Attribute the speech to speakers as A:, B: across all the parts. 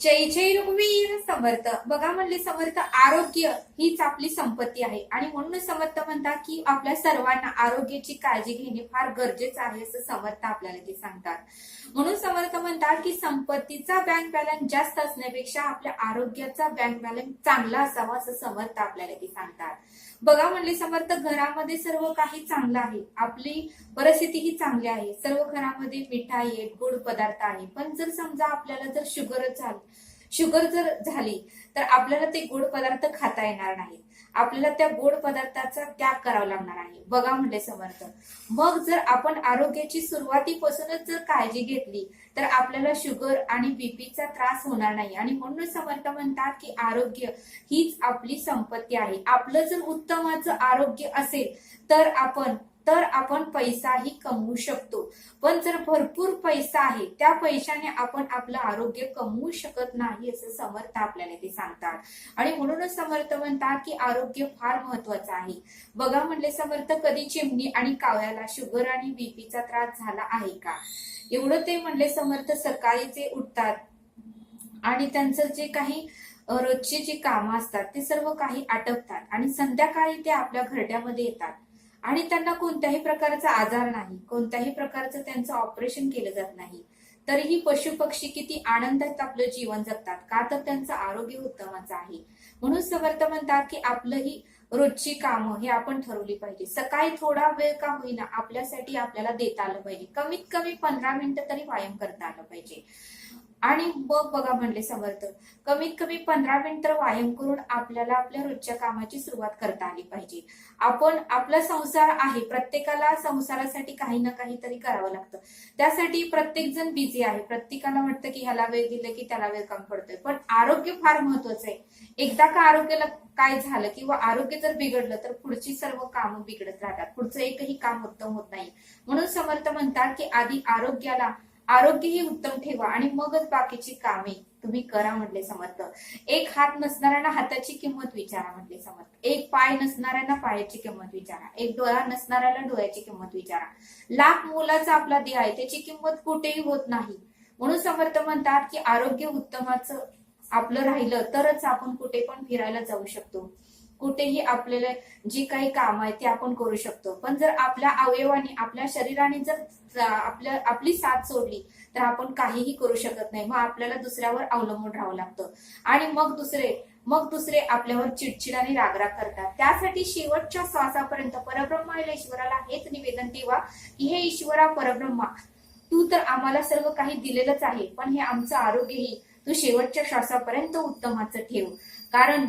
A: जय जय रघुवीर समर्थ. बघा म्हणले समर्थ आरोग्य हीच आपली संपत्ती आहे. आणि म्हणून समर्थ म्हणतात की आपल्या सर्वांना आरोग्याची काळजी घेणे फार गरजेचं आहे असं समर्थ आपल्याला ते सांगतात. म्हणून समर्थ म्हणतात की संपत्तीचा बँक बॅलन्स जास्त असण्यापेक्षा आपल्या आरोग्याचा बँक बॅलन्स चांगला असावा असं समर्थ आपल्याला ते सांगतात. बघा म्हणले समर्थ घरामध्ये सर्व काही चांगलं आहे. आपली परिस्थिती ही चांगली आहे. सर्व घरामध्ये मिठाई आहे गोड पदार्थ आहे. पण जर समजा आपल्याला जर शुगर झाली शुगर जर झाली तर आपल्याला ते गोड पदार्थ खाता येणार नाही. आपल्याला त्या गोड पदार्थाचा त्याग करावा लागणार आहे. बघा म्हणले समर्थ. मग जर आपण आरोग्याची सुरुवातीपासूनच जर काळजी घेतली तर आपल्याला शुगर आणि बीपीचा त्रास होणार नाही. आणि म्हणून समर्थ म्हणतात की आरोग्य हीच आपली संपत्ती आहे. आपलं जर उत्तमाचं आरोग्य असेल तर आपण तर आपण पैसाही कमवू शकतो. पण जर भरपूर पैसा आहे त्या पैशाने आपण आपलं आरोग्य कमवू शकत नाही असं समर्थ आपल्याला ते सांगतात. आणि म्हणूनच समर्थ म्हणतात की आरोग्य फार महत्वाचं आहे. बघा म्हणले समर्थ कधी चिमणी आणि कावळ्याला शुगर आणि बीपीचा त्रास झाला आहे का? एवढं ते म्हणले समर्थ सकाळी जे उठतात आणि त्यांचं जे काही रोजची जी कामं असतात ते सर्व काही आटपतात आणि संध्याकाळी ते आपल्या घरट्यामध्ये येतात. आणि त्यांना कोणत्याही प्रकारचा आजार नाही कोणत्याही प्रकारचं त्यांचं ऑपरेशन केलं जात नाही. तरीही पशु पक्षी किती आनंदात आपलं जीवन जगतात. का तर त्यांचं आरोग्य उत्तमच आहे. म्हणून समर्थ म्हणतात की आपलंही रोजची कामं हे आपण ठरवली पाहिजे. सकाळी थोडा वेळ का होईना आपल्यासाठी आपल्याला देता आलं पाहिजे. कमीत कमी पंधरा मिनिटं तरी व्यायाम करता आलं पाहिजे. आणि मग बघा म्हणले समर्थ कमीत कमी पंधरा मिनिट व्यायाम करून आपल्याला आपल्या रोजच्या कामाची सुरुवात करता आली पाहिजे. आपण आपला संसार आहे प्रत्येकाला संसारासाठी काही ना काहीतरी करावं लागतं. त्यासाठी प्रत्येक जण बिझी आहे. प्रत्येकाला वाटतं की ह्याला वेळ दिलं की त्याला वेळ कमी पडतोय. पण आरोग्य फार महत्वाचं आहे. एकदा का आरोग्याला काय झालं किंवा आरोग्य जर बिघडलं तर पुढची सर्व कामं बिघडत राहतात. पुढचं एकही काम उत्तम होत नाही. म्हणून समर्थ म्हणतात की आधी आरोग्याला आरोग्यही उत्तम ठेवा आणि मगच बाकीची कामे तुम्ही करा म्हटले समर्थ. एक हात नसणाऱ्यांना हाताची किंमत विचारा म्हटले समर्थ. एक पाय नसणाऱ्यांना पायाची किंमत विचारा. एक डोळा नसणाऱ्याला डोळ्याची किंमत विचारा. लाख मोलाचा आपला देह आहे त्याची किंमत कुठेही होत नाही. म्हणून समर्थ म्हणतात की आरोग्य उत्तमाचं आपलं राहिलं तरच आपण कुठे पण फिरायला जाऊ शकतो. कुठेही आपल्याला जी काही काम आहे ते आपण करू शकतो. पण जर आपल्या अवयवाने आपल्या शरीराने जर आपल्या आपली साथ सोडली तर आपण काहीही करू शकत नाही. मग आपल्याला दुसऱ्यावर अवलंबून राहावं लागतं. आणि मग दुसरे मग दुसरे आपल्यावर चिडचिड आणि रागराग करतात. त्यासाठी शेवटच्या श्वासापर्यंत परब्रह्मा ईश्वराला हेच निवेदन देवा की हे ईश्वरा परब्रह्मा तू तर आम्हाला सर्व काही दिलेलंच आहे पण हे आमचं आरोग्यही तू शेवटच्या श्वासापर्यंत उत्तमाचं ठेव. कारण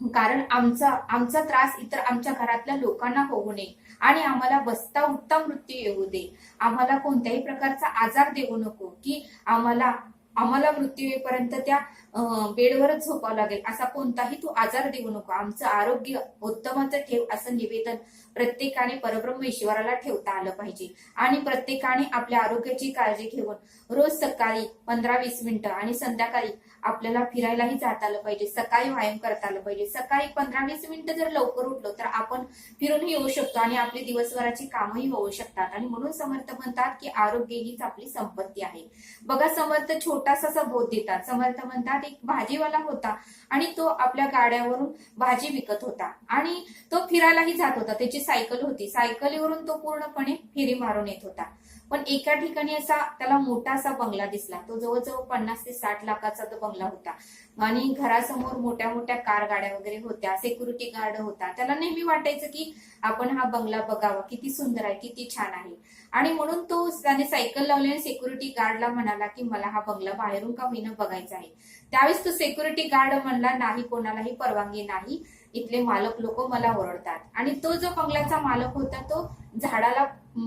A: कारण आमचा आमचा त्रास इतर आमच्या घरातल्या लोकांना होऊ नये. आणि आम्हाला बसता उठता मृत्यू येऊ दे. आम्हाला कोणत्याही प्रकारचा आजार देऊ नको की आम्हाला आम्हाला मृत्यू येईपर्यंत त्या बेडवरच झोपावं लागेल. असा कोणताही तू आजार देऊ नको. आमचं आरोग्य उत्तमाचं ठेव असं निवेदन प्रत्येकाने परब्रह्म ईश्वराला ठेवता आलं पाहिजे. आणि प्रत्येकाने आपल्या आरोग्याची काळजी घेऊन रोज सकाळी पंधरा वीस मिनिटं आणि संध्याकाळी आपल्याला फिरायलाही जाता आलं पाहिजे. सकाळी व्यायाम करता आलं पाहिजे. सकाळी पंधरा वीस मिनिटं जर लवकर उठलो तर आपण फिरूनही येऊ शकतो आणि आपली दिवसभराची कामही होऊ शकतात. आणि म्हणून समर्थ म्हणतात की आरोग्य हीच आपली संपत्ती आहे. बघा समर्थ छोटासा बोध देतात. समर्थ म्हणतात एक भाजीवाला होता आणि तो आपल्या गाड्यावरून भाजी विकत होता. आणि तो फिरायलाही जात होता. त्याची सायकल होती. सायकलीवरून तो पूर्णपणे फिरी मारून येत होता. पण एका ठिकाणी असा त्याला मोठा असा बंगला दिसला. तो जवळजवळ पन्नास ते साठ लाखाचा तो बंगला होता. आणि घरासमोर मोठ्या मोठ्या कार गाड्या वगैरे होत्या सिक्युरिटी गार्ड होता. त्याला नेहमी वाटायचं की आपण हा बंगला बघावा. किती सुंदर आहे किती छान आहे. आणि म्हणून तो त्याने सायकल लावल्याने सिक्युरिटी गार्डला म्हणाला की मला हा बंगला बाहेरून का होईना बघायचा आहे. त्यावेळेस तो सिक्युरिटी गार्ड म्हणला नाही कोणालाही परवानगी नाही. इथले मालक लोक मला ओरडतात. आणि तो जो बंगल्याचा मालक होता तो झाडाला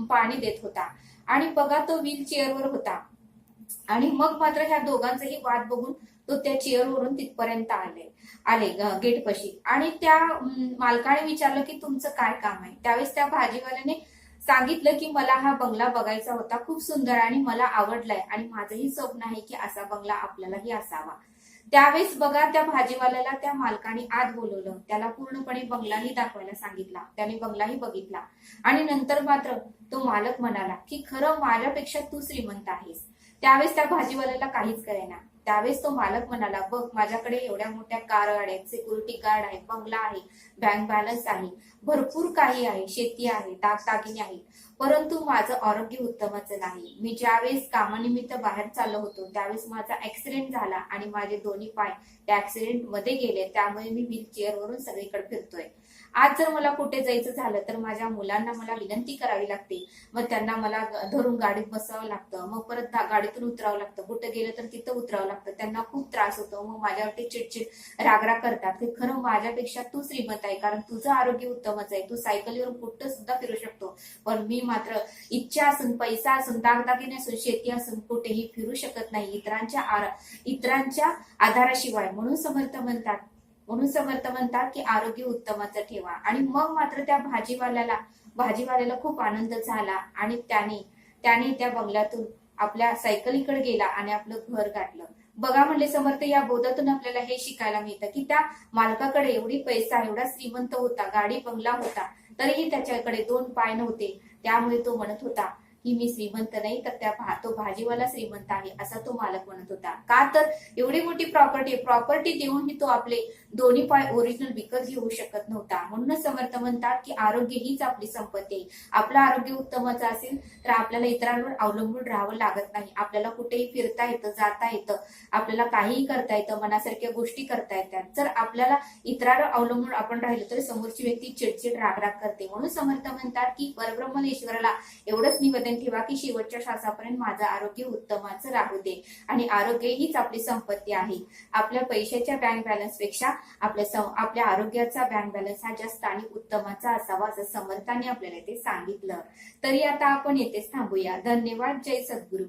A: पाणी देत होता. आणि बघा तो व्हील चेअरवर होता. आणि मग मात्र ह्या दोघांचाही वाद बघून तो त्या चेअरवरून तिथपर्यंत आले. आले गेटपाशी आणि त्या मालकाने विचारलं की तुमचं काय काम आहे? त्यावेळेस त्या भाजीवाल्याने सांगितलं की मला हा बंगला बघायचा होता खूप सुंदर आणि मला आवडलाय आणि माझंही स्वप्न आहे की असा बंगला आपल्यालाही असावा. त्यावेळेस बघा त्या भाजीवाल्याला त्या मालकाने आत बोलवलं. त्याला पूर्णपणे बंगलाही दाखवायला सांगितला. त्याने बंगलाही बघितला. आणि नंतर मात्र तो मालक म्हणाला की खरं माझ्यापेक्षा तू श्रीमंत आहेस. त्यावेळेस त्या भाजीवाल्याला काहीच करेना त्यावेळेस तो मालक म्हणाला बघ माझ्याकडे एवढ्या मोठ्या कार आहेत सिक्युरिटी गार्ड आहे बंगला आहे बँक बॅलन्स आहे भरपूर काही आहे शेती आहे दागदागिने आहे परंतु माझं आरोग्य उत्तमच नाही. मी ज्यावेळेस कामानिमित्त बाहेर चाललो होतो त्यावेळेस माझा ऍक्सिडेंट झाला आणि माझे दोन्ही पाय त्या ऍक्सिडेंटमध्ये गेले. त्यामुळे मी व्हीलचेअर वरून सगळीकडे फिरतोय. आज जर मला कुठे जायचं झालं तर माझ्या मुलांना मला विनंती करावी लागते. मग त्यांना मला धरून गाडीत बसावं लागतं. मग परत गाडीतून उतरावं लागतं. कुठं गेलं तर तिथं उतरावं लागतं. त्यांना खूप त्रास होतो. मग माझ्यावरती चिडचिड रागराग करतात. की खरं माझ्यापेक्षा तू श्रीमंत आहे. कारण तुझं आरोग्य उत्तमच आहे. तू सायकलीवरून कुठं सुद्धा फिरू शकतो. पण मी मात्र इच्छा असून पैसा असून दागदागिने असून शेती असून कुठेही फिरू शकत नाही. इतरांच्या आर- इतरांच्या आधाराशिवाय. म्हणून समर्थ म्हणतात. म्हणून समर्थ म्हणतात की आरोग्य उत्तमच ठेवा. आणि मग मात्र त्या भाजीवाल्याला भाजीवाल्याला खूप आनंद झाला आणि त्याने त्याने त्या बंगल्यातून आपल्या सायकलीकडे गेला आणि आपलं घर गाठलं. बघा म्हणले समर्थ या बोधातून आपल्याला हे शिकायला मिळतं की त्या मालकाकडे एवढी पैसा एवढा श्रीमंत होता गाडी बंगला होता तरीही त्याच्याकडे दोन पाय नव्हते. त्यामुळे तो म्हणत होता की मी श्रीमंत नाही तर त्या भा- तो भाजीवाला श्रीमंत आहे असा तो मालक म्हणत होता. का तर एवढी मोठी प्रॉपर्टी प्रॉपर्टी देऊनही तो आपले दोन्ही पाय ओरिजिनल विकत घेऊ शकत नव्हता. म्हणूनच समर्थ म्हणतात की आरोग्य हीच आपली संपत्ती आहे. आपलं आरोग्य उत्तमच असेल तर आपल्याला इतरांवर अवलंबून राहावं लागत नाही. आपल्याला कुठेही फिरता येतं जाता येतं. आपल्याला काहीही करता येतं मनासारख्या गोष्टी करता येतात. जर आपल्याला इतरांवर अवलंबून आपण राहिलो तर समोरची व्यक्ती चिडचिड रागराग करते. म्हणून समर्थ म्हणतात की परब्रह्मेश्वराला एवढंच निवेदन ठेवा की शेवटच्या श्वासापर्यंत माझं आरोग्य उत्तमच राहू दे. आणि आरोग्य हीच आपली संपत्ती आहे. आपल्या पैशाच्या बँक बॅलन्सपेक्षा आपल्या आपल्या आरोग्याचा बँक बॅलन्स हा जास्त आणि उत्तमाचा असावा असं समर्थाने आपल्याला ते सांगितलं. तरी आता आपण येथेच थांबूया. धन्यवाद. जय सद्गुरू.